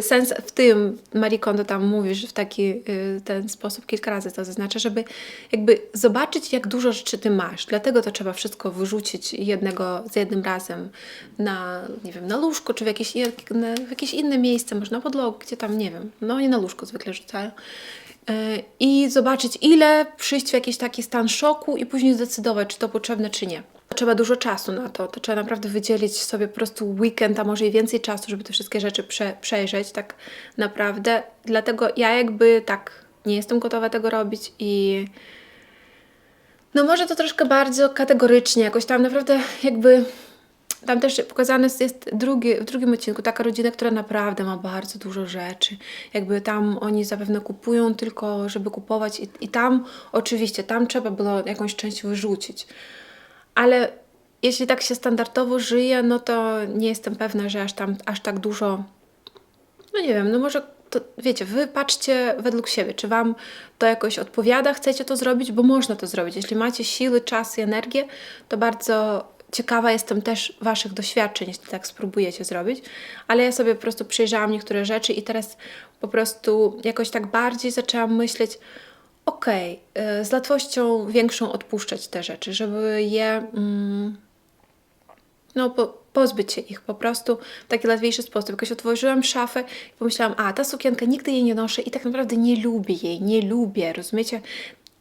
Sens w tym, Marie Kondo tam mówisz w taki y, ten sposób kilka razy to zaznacza, żeby jakby zobaczyć, jak dużo rzeczy ty masz. Dlatego to trzeba wszystko wyrzucić jednego z jednym razem na, nie wiem, na łóżko, czy w jakieś, na, w jakieś inne miejsce, może na podłogę, gdzie tam, nie wiem, no nie na łóżko zwykle rzucają. Y, I zobaczyć, ile przyjść w jakiś taki stan szoku i później zdecydować, czy to potrzebne, czy nie. Trzeba dużo czasu na to. To trzeba naprawdę wydzielić sobie po prostu weekend, a może i więcej czasu, żeby te wszystkie rzeczy prze, przejrzeć, tak naprawdę. Dlatego ja jakby tak nie jestem gotowa tego robić i no może to troszkę bardzo kategorycznie, jakoś tam naprawdę jakby tam też pokazane jest drugi, w drugim odcinku taka rodzina, która naprawdę ma bardzo dużo rzeczy. Jakby tam oni zapewne kupują tylko, żeby kupować i, i tam oczywiście, tam trzeba było jakąś część wyrzucić. Ale jeśli tak się standardowo żyje, no to nie jestem pewna, że aż tam aż tak dużo. No nie wiem, no może to wiecie, wy patrzcie według siebie, czy wam to jakoś odpowiada, chcecie to zrobić, bo można to zrobić. Jeśli macie siły, czas i energię, to bardzo ciekawa jestem też waszych doświadczeń, jeśli tak spróbujecie zrobić. Ale ja sobie po prostu przejrzałam niektóre rzeczy i teraz po prostu jakoś tak bardziej zaczęłam myśleć, okej, y, z łatwością większą odpuszczać te rzeczy, żeby je mm, no, po, pozbyć się ich po prostu w taki łatwiejszy sposób. Jakoś otworzyłam szafę i pomyślałam, a ta sukienka nigdy jej nie noszę i tak naprawdę nie lubię jej, nie lubię, rozumiecie?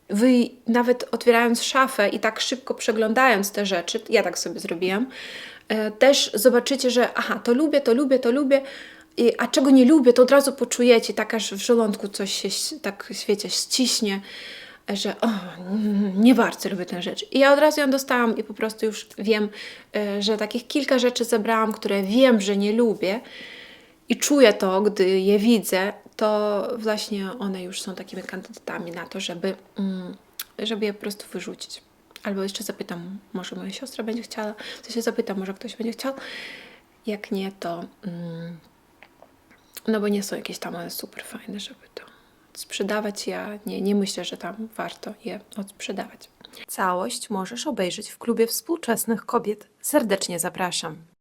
Wy nawet otwierając szafę i tak szybko przeglądając te rzeczy, ja tak sobie zrobiłam, e, też zobaczycie, że aha, to lubię, to lubię, to lubię, a czego nie lubię, to od razu poczujecie, tak aż w żołądku coś się, tak wiecie, ściśnie, że o, nie bardzo lubię tę rzecz. I ja od razu ją dostałam i po prostu już wiem, e, że takich kilka rzeczy zebrałam, które wiem, że nie lubię i czuję to, gdy je widzę, to właśnie one już są takimi kandydatami na to, żeby, mm, żeby je po prostu wyrzucić. Albo jeszcze zapytam, może moja siostra będzie chciała, to się zapytam, może ktoś będzie chciał. Jak nie, to mm, no bo nie są jakieś tam one super fajne, żeby to sprzedawać. Ja nie, nie myślę, że tam warto je odsprzedawać. Całość możesz obejrzeć w klubie współczesnych kobiet. Serdecznie zapraszam.